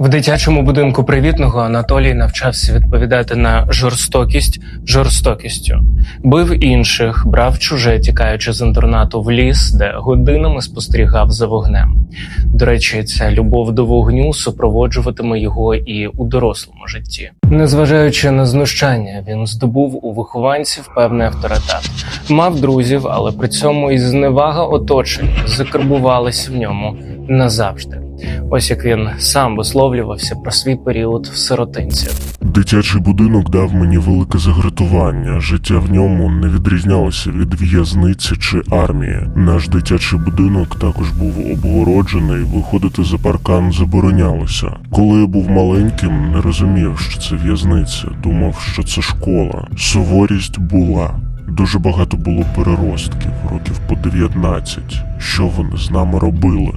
В дитячому будинку привітного Анатолій навчався відповідати на жорстокість жорстокістю, бив інших, брав чуже, тікаючи з інтернату в ліс, де годинами спостерігав за вогнем. До речі, ця любов до вогню супроводжуватиме його і у дорослому житті. Незважаючи на знущання, він здобув у вихованців певний авторитет, мав друзів, але при цьому і зневага оточення закарбувалися в ньому назавжди. Ось як він сам висловлювався про свій період в сиротинці. Дитячий будинок дав мені велике загратування. Життя в ньому не відрізнялося від в'язниці чи армії. Наш дитячий будинок також був обгороджений. Виходити за паркан заборонялося. Коли я був маленьким, не розумів, що це в'язниця. Думав, що це школа. Суворість була. Дуже багато було переростків, років по 19. Що вони з нами робили?